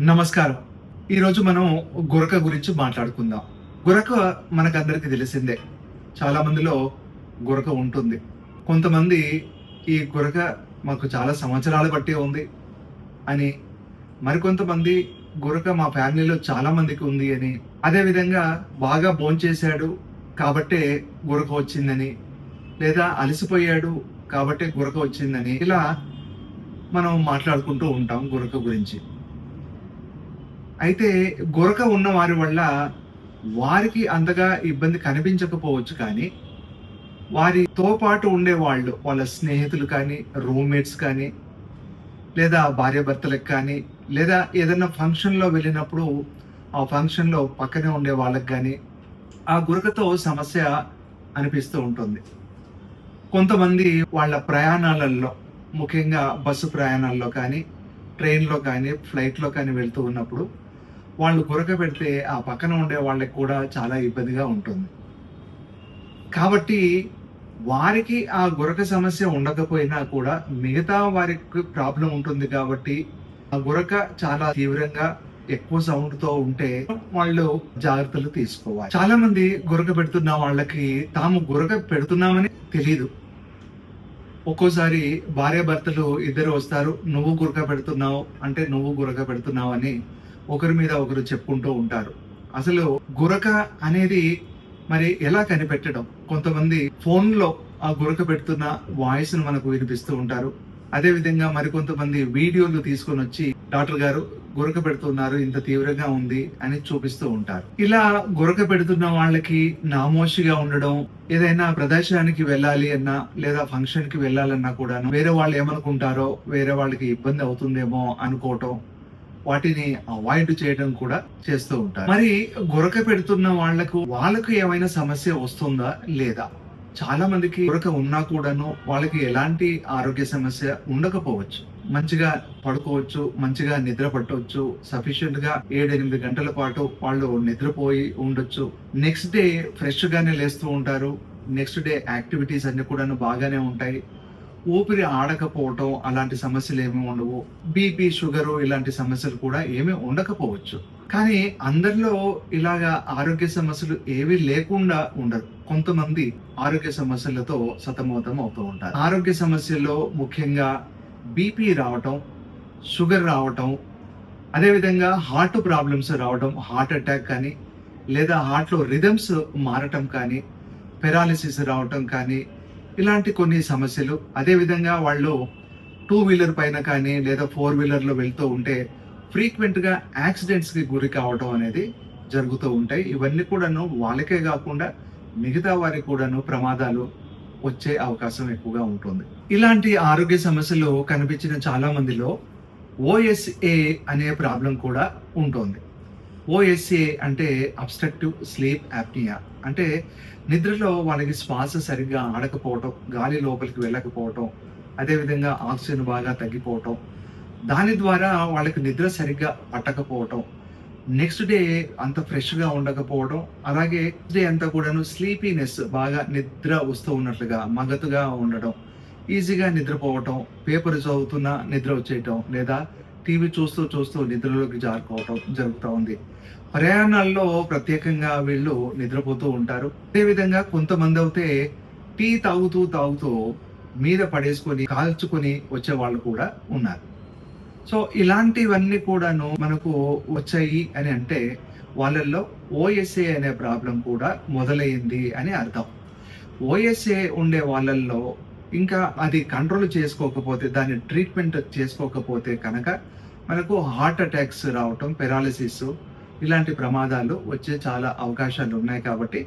నమస్కారం. ఈరోజు మనం గురక గురించి మాట్లాడుకుందాం. గురక మనకందరికి తెలిసిందే. చాలా మందిలో గురక ఉంటుంది. కొంతమంది ఈ గురక మాకు చాలా సంవత్సరాలు బట్టి ఉంది అని మరికొంతమంది గురక మా ఫ్యామిలీలో చాలా మందికి ఉంది అని అదేవిధంగా బాగా భోంచేశాడు కాబట్టే గురక వచ్చిందని లేదా అలసిపోయాడు కాబట్టే గురక వచ్చిందని ఇలా మనం మాట్లాడుకుంటూ ఉంటాం గురక గురించి. అయితే గురక ఉన్న వారి వల్ల వారికి అంతగా ఇబ్బంది కనిపించకపోవచ్చు కానీ వారితో పాటు ఉండే వాళ్ళు వాళ్ళ స్నేహితులు కానీ రూమ్మేట్స్ కానీ లేదా భార్యాభర్తలకు కానీ లేదా ఏదైనా ఫంక్షన్లో వెళ్ళినప్పుడు ఆ ఫంక్షన్లో పక్కనే ఉండే వాళ్ళకి కానీ ఆ గురకతో సమస్య అనిపిస్తూ ఉంటుంది. కొంతమంది వాళ్ళ ప్రయాణాలలో ముఖ్యంగా బస్సు ప్రయాణాల్లో కానీ ట్రైన్లో కానీ ఫ్లైట్లో కానీ వెళ్తూ ఉన్నప్పుడు వాళ్ళు గురక పెడితే ఆ పక్కన ఉండే వాళ్ళకి కూడా చాలా ఇబ్బందిగా ఉంటుంది. కాబట్టి వారికి ఆ గురక సమస్య ఉండకపోయినా కూడా మిగతా వారికి ప్రాబ్లం ఉంటుంది కాబట్టి ఆ గురక చాలా తీవ్రంగా ఎక్కువ సౌండ్తో ఉంటే వాళ్ళు జాగ్రత్తలు తీసుకోవాలి. చాలా మంది గురక పెడుతున్న వాళ్ళకి తాము గురక పెడుతున్నామని తెలియదు ఒక్కోసారి భార్య భర్తలు ఇద్దరు వస్తారు నువ్వు గురక పెడుతున్నావు అంటే నువ్వు గురక పెడుతున్నావు అని ఒకరి మీద ఒకరు చెప్పుకుంటూ ఉంటారు. అసలు గురక అనేది మరి ఎలా కనిపెట్టడం? కొంతమంది ఫోన్లో ఆ గురక పెడుతున్న వాయిస్ను మనకు వినిపిస్తూ ఉంటారు. అదే విధంగా మరికొంతమంది వీడియోలు తీసుకొని వచ్చి డాక్టర్ గారు గురక పెడుతున్నారు ఇంత తీవ్రంగా ఉంది అని చూపిస్తూ ఉంటారు. ఇలా గురక పెడుతున్న వాళ్ళకి నామోషిగా ఉండడం ఏదైనా ప్రదర్శనానికి వెళ్ళాలి అన్నా లేదా ఫంక్షన్కి వెళ్ళాలన్నా కూడా వేరే వాళ్ళు ఏమనుకుంటారో వేరే వాళ్ళకి ఇబ్బంది అవుతుందేమో అనుకోవటం వాటిని అవాయిడ్ చేయడం కూడా చేస్తూ ఉంటారు. మరి గురక పెడుతున్న వాళ్ళకు వాళ్ళకు ఏమైనా సమస్య వస్తుందా లేదా? చాలా మందికి గురక ఉన్నా కూడాను వాళ్ళకి ఎలాంటి ఆరోగ్య సమస్య ఉండకపోవచ్చు. మంచిగా పడుకోవచ్చు మంచిగా నిద్ర పట్టవచ్చు సఫిషియెంట్గా ఏడెనిమిది గంటల పాటు వాళ్ళు నిద్రపోయి ఉండొచ్చు. నెక్స్ట్ డే ఫ్రెష్ గానే లేస్తూ ఉంటారు. నెక్స్ట్ డే యాక్టివిటీస్ అన్ని కూడాను బాగానే ఉంటాయి. ఊపిరి ఆడకపోవటం అలాంటి సమస్యలు ఏమి ఉండవు. బీపీ షుగర్ ఇలాంటి సమస్యలు కూడా ఏమీ ఉండకపోవచ్చు. కానీ అందరిలో ఇలాగా ఆరోగ్య సమస్యలు ఏవి లేకుండా ఉండరు. కొంతమంది ఆరోగ్య సమస్యలతో సతమతం అవుతూ ఉంటారు. ఆరోగ్య సమస్యల్లో ముఖ్యంగా బీపీ రావటం షుగర్ రావటం అదేవిధంగా హార్ట్ ప్రాబ్లమ్స్ రావడం హార్ట్ అటాక్ కానీ లేదా హార్ట్లో రిథమ్స్ మారటం కానీ పెరాలిసిస్ రావటం కానీ ఇలాంటి కొన్ని సమస్యలు అదేవిధంగా వాళ్ళు టూ వీలర్ పైన కానీ లేదా ఫోర్ వీలర్లో వెళ్తూ ఉంటే ఫ్రీక్వెంట్గా యాక్సిడెంట్స్కి గురి కావడం అనేది జరుగుతూ ఉంటాయి. ఇవన్నీ కూడాను వాళ్ళకే కాకుండా మిగతా వారికి కూడాను ప్రమాదాలు వచ్చే అవకాశం ఎక్కువగా ఉంటుంది. ఇలాంటి ఆరోగ్య సమస్యలు కనిపించిన చాలా మందిలో ఓఎస్ఏ అనే ప్రాబ్లం కూడా ఉంటుంది. ఓఎస్ఏ అంటే అబ్స్ట్రక్టివ్ స్లీప్ యాప్నియా అంటే నిద్రలో వాళ్ళకి శ్వాస సరిగ్గా ఆడకపోవటం గాలి లోపలికి వెళ్ళకపోవటం అదేవిధంగా ఆక్సిజన్ బాగా తగ్గిపోవటం దాని ద్వారా వాళ్ళకి నిద్ర సరిగ్గా పట్టకపోవటం నెక్స్ట్ డే అంత ఫ్రెష్గా ఉండకపోవడం అలాగే డే అంతా కూడాను స్లీపీనెస్ బాగా నిద్ర వస్తూ ఉన్నట్లుగా మగతుగా ఉండడం ఈజీగా నిద్రపోవటం పేపర్ చదువుతున్నా నిద్ర వచ్చేయటం లేదా టీవీ చూస్తూ చూస్తూ నిద్రలోకి జారుకోవటం జరుగుతూ ఉంది. ప్రయాణాల్లో ప్రత్యేకంగా వీళ్ళు నిద్రపోతూ ఉంటారు. అదేవిధంగా కొంతమంది అయితే టీ తాగుతూ తాగుతూ మీద పడేసుకొని కాల్చుకొని వచ్చే వాళ్ళు కూడా ఉన్నారు. సో ఇలాంటివన్నీ కూడాను మనకు వచ్చాయి అని అంటే వాళ్ళల్లో ఓఎస్ఏ అనే ప్రాబ్లం కూడా మొదలైంది అని అర్థం. ఓఎస్ఏ ఉండే వాళ్ళల్లో ఇంకా అది కంట్రోల్ చేసుకోకపోతే దాని ట్రీట్మెంట్ చేసుకోకపోతే కనుక మనకు హార్ట్ అటాక్స్ రావటం పెరాలసిస్ ఇలాంటి ప్రమాదాలు వచ్చే చాలా అవకాశాలు ఉన్నాయి కాబట్టి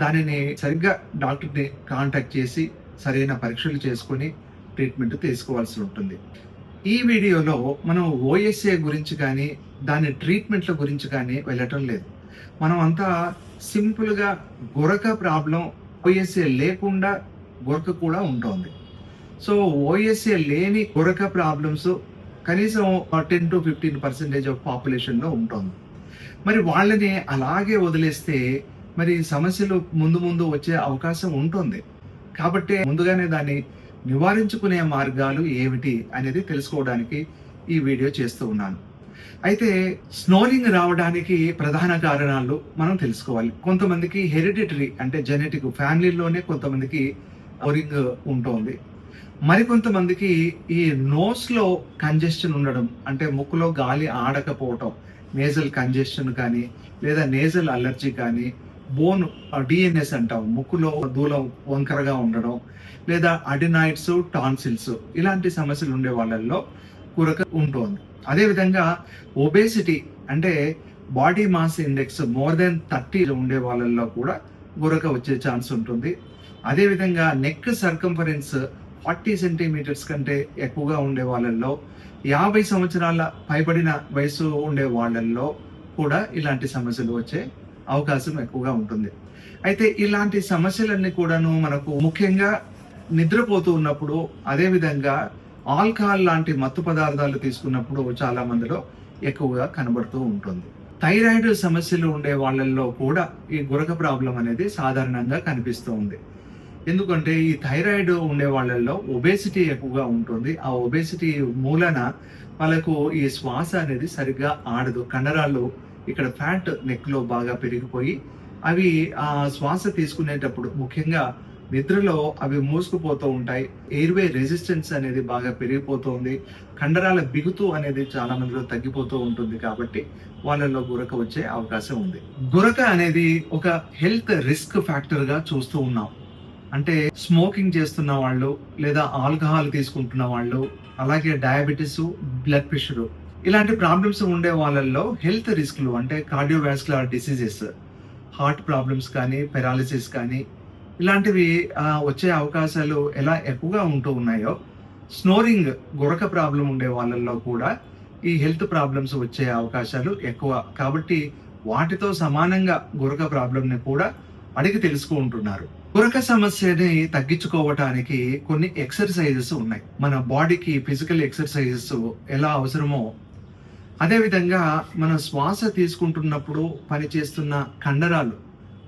దానిని సరిగ్గా డాక్టర్ని కాంటాక్ట్ చేసి సరైన పరీక్షలు చేసుకొని ట్రీట్మెంట్ తీసుకోవాల్సి ఉంటుంది. ఈ వీడియోలో మనం ఓఎస్ఏ గురించి కానీ దాని ట్రీట్మెంట్ల గురించి కానీ వెళ్ళటం లేదు. మనం అంతా సింపుల్గా గురక ప్రాబ్లం ఓఎస్ఏ లేకుండా వర్క్ కూడా ఉంటుంది. సో ఓఎస్ఏ లేని కొరక ప్రాబ్లమ్స్ కనీసం ten to fifteen percentage of పాపులేషన్లో ఉంటుంది. మరి వాళ్ళని అలాగే వదిలేస్తే మరి సమస్యలు ముందు ముందు వచ్చే అవకాశం ఉంటుంది. కాబట్టి ముందుగానే దాన్ని నివారించుకునే మార్గాలు ఏమిటి అనేది తెలుసుకోవడానికి ఈ వీడియో చేస్తూ ఉన్నాను. అయితే స్నోరింగ్ రావడానికి ప్రధాన కారణాలు మనం తెలుసుకోవాలి. కొంతమందికి హెరిడిటరీ అంటే జెనెటిక్ ఫ్యామిలీలోనే కొంతమందికి స్నోరింగ్ ఉంటుంది. మరికొంతమందికి ఈ నోస్లో కంజెషన్ ఉండడం అంటే ముక్కులో గాలి ఆడకపోవటం నేజల్ కంజెషన్ కానీ లేదా నేజల్ అలర్జీ కానీ బోన్ డిఎన్ఎస్ అంటాం ముక్కులో దూలం వంకరగా ఉండడం లేదా అడినాయిడ్స్ టాన్సిల్స్ ఇలాంటి సమస్యలు ఉండే వాళ్ళల్లో కురక ఉంటుంది. అదేవిధంగా ఒబేసిటీ అంటే body mass index more than thirty ఉండే వాళ్ళల్లో కూడా గురక వచ్చే ఛాన్స్ ఉంటుంది. అదేవిధంగా నెక్ సర్కంఫరెన్స్ ఫార్టీ సెంటీమీటర్స్ కంటే ఎక్కువగా ఉండే వాళ్ళల్లో యాభై సంవత్సరాల పైబడిన వయసు ఉండే వాళ్ళల్లో కూడా ఇలాంటి సమస్యలు వచ్చే అవకాశం ఎక్కువగా ఉంటుంది. అయితే ఇలాంటి సమస్యలన్నీ కూడాను మనకు ముఖ్యంగా నిద్రపోతూ ఉన్నప్పుడు అదేవిధంగా ఆల్కహాల్ లాంటి మత్తు పదార్థాలు తీసుకున్నప్పుడు చాలా మందిలో ఎక్కువగా కనబడుతూ ఉంటుంది. థైరాయిడ్ సమస్యలు ఉండే వాళ్ళల్లో కూడా ఈ గురక ప్రాబ్లం అనేది సాధారణంగా కనిపిస్తూ ఉంది. ఎందుకంటే ఈ థైరాయిడ్ ఉండే వాళ్ళల్లో ఒబేసిటీ ఎక్కువగా ఉంటుంది. ఆ ఒబేసిటీ మూలన వాళ్ళకు ఈ శ్వాస అనేది సరిగ్గా ఆడదు. కండరాలు ఇక్కడ ఫ్యాట్ నెక్లో బాగా పెరిగిపోయి అవి ఆ శ్వాస తీసుకునేటప్పుడు ముఖ్యంగా నిద్రలో అవి మూసుకుపోతూ ఉంటాయి. ఎయిర్వే రెసిస్టెన్స్ అనేది బాగా పెరిగిపోతుంది. కండరాల బిగుతు అనేది చాలా మందిలో తగ్గిపోతూ ఉంటుంది కాబట్టి వాళ్ళలో గురక వచ్చే అవకాశం ఉంది. గురక అనేది ఒక హెల్త్ రిస్క్ ఫ్యాక్టర్గా చూస్తూ ఉన్నాం. అంటే స్మోకింగ్ చేస్తున్న వాళ్ళు లేదా ఆల్కహాల్ తీసుకుంటున్న వాళ్ళు అలాగే డయాబెటీస్ బ్లడ్ ప్రెషరు ఇలాంటి ప్రాబ్లమ్స్ ఉండే వాళ్ళల్లో హెల్త్ రిస్క్లు అంటే కార్డియోవాస్కులర్ డిసీజెస్ హార్ట్ ప్రాబ్లమ్స్ కానీ పెరాలిసిస్ కానీ ఇలాంటివి వచ్చే అవకాశాలు ఎలా ఎక్కువగా ఉంటూ ఉన్నాయో స్నోరింగ్ గొరక ప్రాబ్లం ఉండే వాళ్ళల్లో కూడా ఈ హెల్త్ ప్రాబ్లమ్స్ వచ్చే అవకాశాలు ఎక్కువ. కాబట్టి వాటితో సమానంగా గొరక ప్రాబ్లంని కూడా అడిగి తెలుసుకుంటున్నారు. గురక సమస్యని తగ్గించుకోవటానికి కొన్ని ఎక్సర్సైజెస్ ఉన్నాయి. మన బాడీకి ఫిజికల్ ఎక్సర్సైజెస్ ఎలా అవసరమో అదేవిధంగా మన శ్వాస తీసుకుంటున్నప్పుడు పనిచేస్తున్న కండరాలు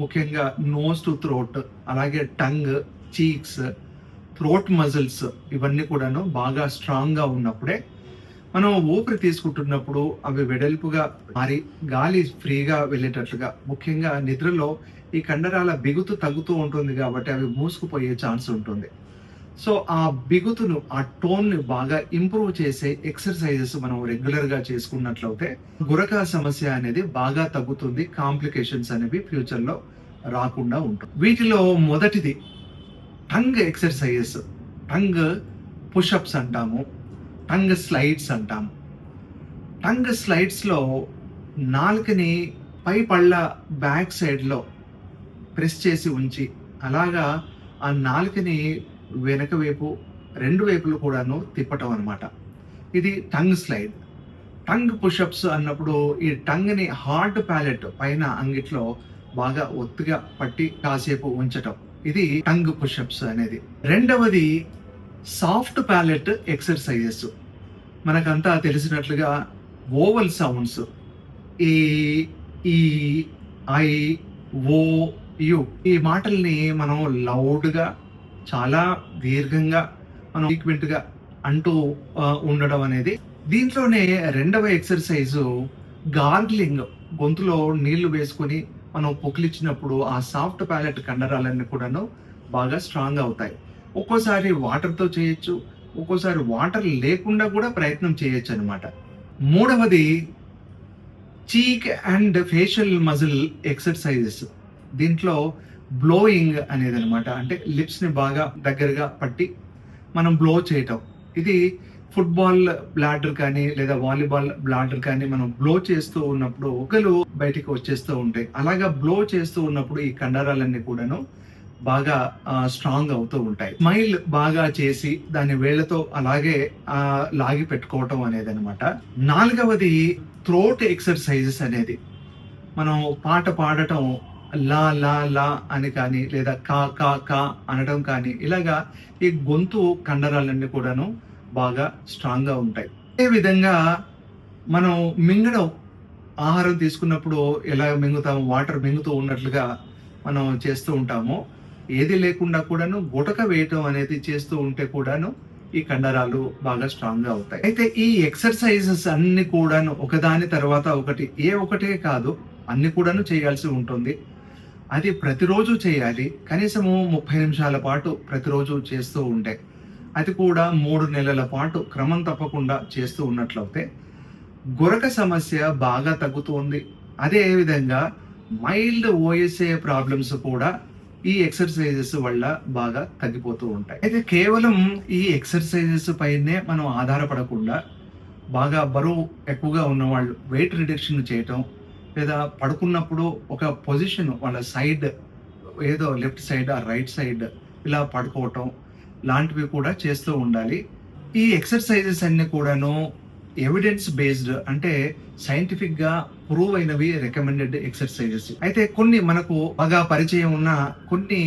ముఖ్యంగా నోస్ టు థ్రోట్ అలాగే టంగ్ చీక్స్ థ్రోట్ మజిల్స్ ఇవన్నీ కూడాను బాగా స్ట్రాంగ్గా ఉన్నప్పుడే మనం ఊపిరి తీసుకుంటున్నప్పుడు అవి వెడల్పుగా మారి గాలి ఫ్రీగా వెళ్ళేటట్లుగా ముఖ్యంగా నిద్రలో ఈ కండరాల బిగుతు తగ్గుతూ ఉంటుంది కాబట్టి అవి మూసుకుపోయే ఛాన్స్ ఉంటుంది. సో ఆ బిగుతును ఆ టోన్ని బాగా ఇంప్రూవ్ చేసే ఎక్సర్సైజెస్ మనం రెగ్యులర్గా చేసుకున్నట్లయితే గురక సమస్య అనేది బాగా తగ్గుతుంది కాంప్లికేషన్స్ అనేవి ఫ్యూచర్లో రాకుండా ఉంటుంది. వీటిలో మొదటిది టంగ్ ఎక్సర్సైజెస్. టంగ్ పుషప్స్ అంటాము టంగ్ స్లైడ్స్ అంటాము. టంగ్ స్లైడ్స్లో నాలుకని పై పళ్ళ బ్యాక్ సైడ్లో ప్రెస్ చేసి ఉంచి అలాగా ఆ నాలుకని వెనక వైపు రెండు వైపులు కూడాను తిప్పటం అనమాట ఇది టంగ్ స్లైడ్. టంగ్ పుషప్స్ అన్నప్పుడు ఈ టంగ్ని హార్ట్ హార్డ్ ప్యాలెట్ పైన అంగిట్లో బాగా ఒత్తుగా పట్టి కాసేపు ఉంచటం. ఇది టంగ్ పుషప్స్ అనేది. రెండవది సాఫ్ట్ ప్యాలెట్ ఎక్సర్సైజెస్. మనకంతా తెలిసినట్లుగా ఓవల్ సౌండ్స్. ఈ ఈ ఐ ఓ యు ఈ మాటల్ని మనం లౌడ్గా చాలా దీర్ఘంగా మనం ఈక్విట్గా అంటూ ఉండడం అనేది దీంట్లోనే రెండవ ఎక్సర్సైజ్ గార్గ్లింగ్. గొంతులో నీళ్ళు వేసుకొని మనం పొకిలిచ్చినప్పుడు ఆ సాఫ్ట్ ప్యాలెట్ కండరాలన్నీ కూడాను బాగా స్ట్రాంగ్ అవుతాయి. ఒక్కోసారి వాటర్తో చేయొచ్చు ఒక్కోసారి వాటర్ లేకుండా కూడా ప్రయత్నం చేయొచ్చు అనమాట మూడవది cheek and facial muscle exercises. దీంట్లో బ్లోయింగ్ అనేది అనమాట అంటే లిప్స్ని బాగా దగ్గరగా పట్టి మనం బ్లో చేయటం. ఇది ఫుట్బాల్ బ్లాడర్ కానీ లేదా వాలీబాల్ బ్లాడర్ కానీ మనం బ్లో చేస్తూ ఉన్నప్పుడు ఒకరు బయటికి వచ్చేస్తూ ఉంటాయి. అలాగా బ్లో చేస్తూ ఉన్నప్పుడు ఈ కండరాలన్నీ కూడాను బాగా స్ట్రాంగ్ అవుతూ ఉంటాయి. స్మైల్ బాగా చేసి దాని వేళ్ళతో అలాగే లాగి పెట్టుకోవటం అనేది అనమాట నాలుగవది థ్రోట్ ఎక్సర్సైజెస్ అనేది. మనం పాట పాడటం లా లా లా అని కానీ లేదా కా కా కా అనడం కానీ ఇలాగా ఈ గొంతు కండరాలన్నీ కూడాను బాగా స్ట్రాంగ్గా ఉంటాయి. అదే విధంగా మనం మింగడం ఆహారం తీసుకున్నప్పుడు ఎలా మింగుతాము వాటర్ మింగుతూ ఉన్నట్లుగా మనం చేస్తూ ఉంటాము. ఏది లేకుండా కూడాను గుటక వేయటం అనేది చేస్తూ ఉంటే కూడాను ఈ కండరాలు బాగా స్ట్రాంగ్గా అవుతాయి. అయితే ఈ ఎక్సర్సైజెస్ అన్ని కూడాను ఒకదాని తర్వాత ఒకటి ఏ ఒకటే కాదు అన్ని కూడాను చేయాల్సి ఉంటుంది. అది ప్రతిరోజు చేయాలి. కనీసము ముప్పై నిమిషాల పాటు ప్రతిరోజు చేస్తూ ఉంటే అది కూడా మూడు నెలల పాటు క్రమం తప్పకుండా చేస్తూ ఉన్నట్లయితే గురక సమస్య బాగా తగ్గుతుంది. అదే విధంగా మైల్డ్ ఓఎస్ఏ ప్రాబ్లమ్స్ కూడా ఈ ఎక్సర్సైజెస్ వల్ల బాగా తగ్గిపోతూ ఉంటాయి. అయితే కేవలం ఈ ఎక్సర్సైజెస్ పైనే మనం ఆధారపడకుండా బాగా బరువు ఎక్కువగా ఉన్న వాళ్ళు వెయిట్ రిడక్షన్ చేయటం లేదా పడుకున్నప్పుడు ఒక పొజిషన్ వాళ్ళ సైడ్ ఏదో లెఫ్ట్ సైడ్ ఆ రైట్ సైడ్ ఇలా పడుకోవటం లాంటివి కూడా చేస్తూ ఉండాలి. ఈ ఎక్సర్సైజెస్ అన్ని కూడాను ఎవిడెన్స్ బేస్డ్ అంటే సైంటిఫిక్గా ప్రూవ్ అయినవి రికమెండెడ్ ఎక్సర్సైజెస్ అయితే కొన్ని మనకు బాగా పరిచయం ఉన్న కొన్ని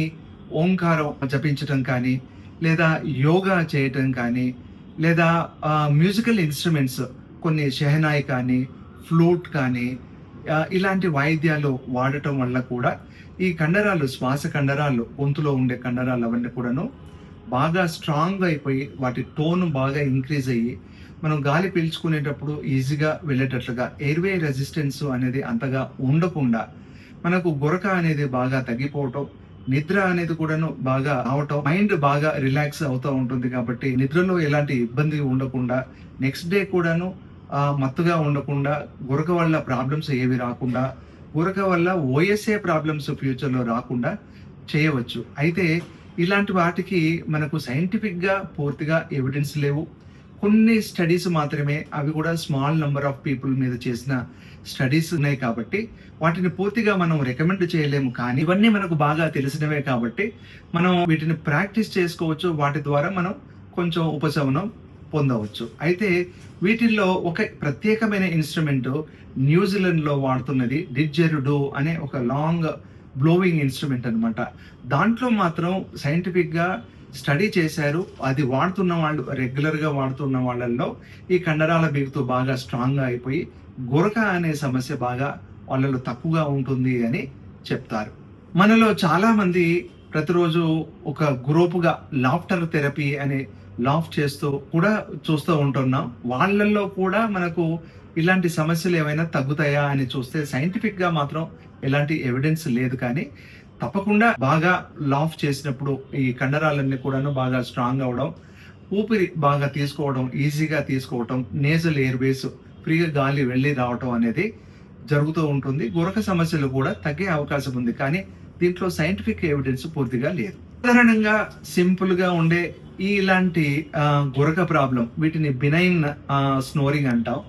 ఓంకారం జపించటం కానీ లేదా యోగా చేయటం కానీ లేదా మ్యూజికల్ ఇన్స్ట్రుమెంట్స్ కొన్ని షెహనాయ్ కానీ ఫ్లూట్ కానీ ఇలాంటి వాయిద్యాలు వాడటం వల్ల కూడా ఈ కండరాలు శ్వాస కండరాలు గొంతులో ఉండే కండరాలు అవన్నీ కూడాను బాగా స్ట్రాంగ్ అయిపోయి వాటి టోన్ బాగా ఇంక్రీజ్ అయ్యి మనం గాలి పీల్చుకునేటప్పుడు ఈజీగా వెళ్ళేటట్లుగా ఎయిర్వే రెసిస్టెన్స్ అనేది అంతగా ఉండకుండా మనకు గురక అనేది బాగా తగ్గిపోవటం నిద్ర అనేది కూడాను బాగా అవటం మైండ్ బాగా రిలాక్స్ అవుతూ ఉంటుంది కాబట్టి నిద్రలో ఎలాంటి ఇబ్బంది ఉండకుండా నెక్స్ట్ డే కూడాను మత్తుగా ఉండకుండా గురక వల్ల ప్రాబ్లమ్స్ ఏవి రాకుండా గురక వల్ల ఓఎస్ఏ ప్రాబ్లమ్స్ ఫ్యూచర్లో రాకుండా చేయవచ్చు. అయితే ఇలాంటి వాటికి మనకు సైంటిఫిక్గా పూర్తిగా ఎవిడెన్స్ లేవు. కొన్ని స్టడీస్ మాత్రమే అవి కూడా స్మాల్ నెంబర్ ఆఫ్ పీపుల్ మీద చేసిన స్టడీస్ ఉన్నాయి కాబట్టి వాటిని పూర్తిగా మనం రికమెండ్ చేయలేము. కానీ ఇవన్నీ మనకు బాగా తెలిసినవే కాబట్టి మనం వీటిని ప్రాక్టీస్ చేసుకోవచ్చు. వాటి ద్వారా మనం కొంచెం ఉపశమనం పొందవచ్చు. అయితే వీటిల్లో ఒక ప్రత్యేకమైన ఇన్స్ట్రుమెంట్ న్యూజిలాండ్లో వాడుతున్నది డిడ్జెరుడో అనే ఒక లాంగ్ బ్లోవింగ్ ఇన్స్ట్రుమెంట్ అనమాట దాంట్లో మాత్రం సైంటిఫిక్గా స్టడీ చేశారు. అది వాడుతున్న వాళ్ళు రెగ్యులర్గా వాడుతున్న వాళ్ళల్లో ఈ కండరాల బిగుతూ బాగా స్ట్రాంగ్గా అయిపోయి గురక అనే సమస్య బాగా వాళ్ళలో తక్కువగా ఉంటుంది అని చెప్తారు. మనలో చాలామంది ప్రతిరోజు ఒక గ్రూపుగా లాఫ్టర్ థెరపీ అనే లాఫ్ చేస్తూ కూడా చూస్తూ ఉంటున్నాం. వాళ్ళల్లో కూడా మనకు ఇలాంటి సమస్యలు ఏమైనా తగ్గుతాయా అని చూస్తే సైంటిఫిక్గా మాత్రం ఎలాంటి ఎవిడెన్స్ లేదు కానీ తప్పకుండా బాగా లాఫ్ చేసినప్పుడు ఈ కండరాలన్నీ కూడాను బాగా స్ట్రాంగ్ అవడం ఊపిరి బాగా తీసుకోవడం ఈజీగా తీసుకోవడం నేజల్ ఎయిర్వేస్ ఫ్రీగా గాలి వెళ్ళి రావటం అనేది జరుగుతూ ఉంటుంది. గురక సమస్యలు కూడా తగ్గే అవకాశం ఉంది కానీ దీంట్లో సైంటిఫిక్ ఎవిడెన్స్ పూర్తిగా లేదు. సాధారణంగా సింపుల్గా ఉండే ఈ ఇలాంటి గురక ప్రాబ్లం వీటిని బినైన్ స్నోరింగ్ అంటాం.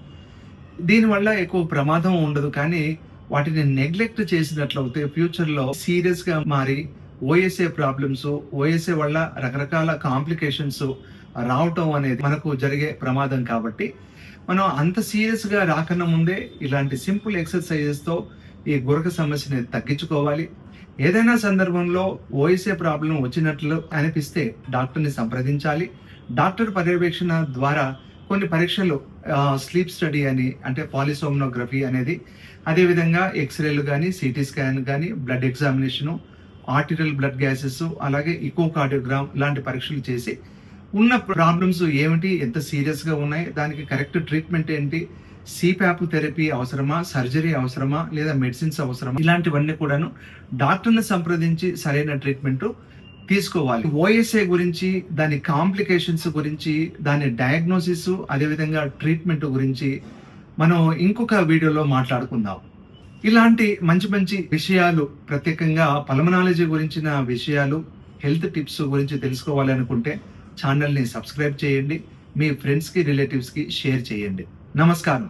దీనివల్ల ఎక్కువ ప్రమాదం ఉండదు కానీ వాటిని నెగ్లెక్ట్ చేసినట్లయితే ఫ్యూచర్లో సీరియస్గా మారి ఓఎస్ఏ ప్రాబ్లమ్స్ ఓఎస్ఏ వల్ల రకరకాల కాంప్లికేషన్స్ రావటం అనేది మనకు జరిగే ప్రమాదం కాబట్టి మనం అంత సీరియస్గా రాకన్నా ముందే ఇలాంటి సింపుల్ ఎక్సర్సైజెస్తో ఈ గురక సమస్యని తగ్గించుకోవాలి. ఏదైనా సందర్భంలో ఓఎస్ఏ ప్రాబ్లం వచ్చినట్లు అనిపిస్తే డాక్టర్ని సంప్రదించాలి. డాక్టర్ పర్యవేక్షణ ద్వారా కొన్ని పరీక్షలు స్లీప్ స్టడీ అని అంటే పాలిసోమ్నోగ్రఫీ అనేది అదేవిధంగా ఎక్స్రేలు కానీ సిటీ స్కాన్ కానీ blood examination arterial blood gases అలాగే ఇకోకార్డియోగ్రామ్ లాంటి పరీక్షలు చేసి ఉన్న ప్రాబ్లమ్స్ ఏమిటి ఎంత సీరియస్గా ఉన్నాయి దానికి కరెక్ట్ ట్రీట్మెంట్ ఏంటి సిప్యాప్ థెరపీ అవసరమా? సర్జరీ అవసరమా? లేదా మెడిసిన్స్ అవసరమా? ఇలాంటివన్నీ కూడాను డాక్టర్ని సంప్రదించి సరైన ట్రీట్మెంట్ తీసుకోవాలి. ఓఎస్ఏ గురించి దాని కాంప్లికేషన్స్ గురించి దాని డయాగ్నోసిస్ అదేవిధంగా ట్రీట్మెంట్ గురించి మనం ఇంకొక వీడియోలో మాట్లాడుకుందాం. ఇలాంటి మంచి మంచి విషయాలు ప్రత్యేకంగా పల్మనాలజీ గురించిన విషయాలు హెల్త్ టిప్స్ గురించి తెలుసుకోవాలనుకుంటే ఛానల్ని సబ్స్క్రైబ్ చేయండి. మీ ఫ్రెండ్స్కి రిలేటివ్స్కి షేర్ చేయండి. నమస్కారం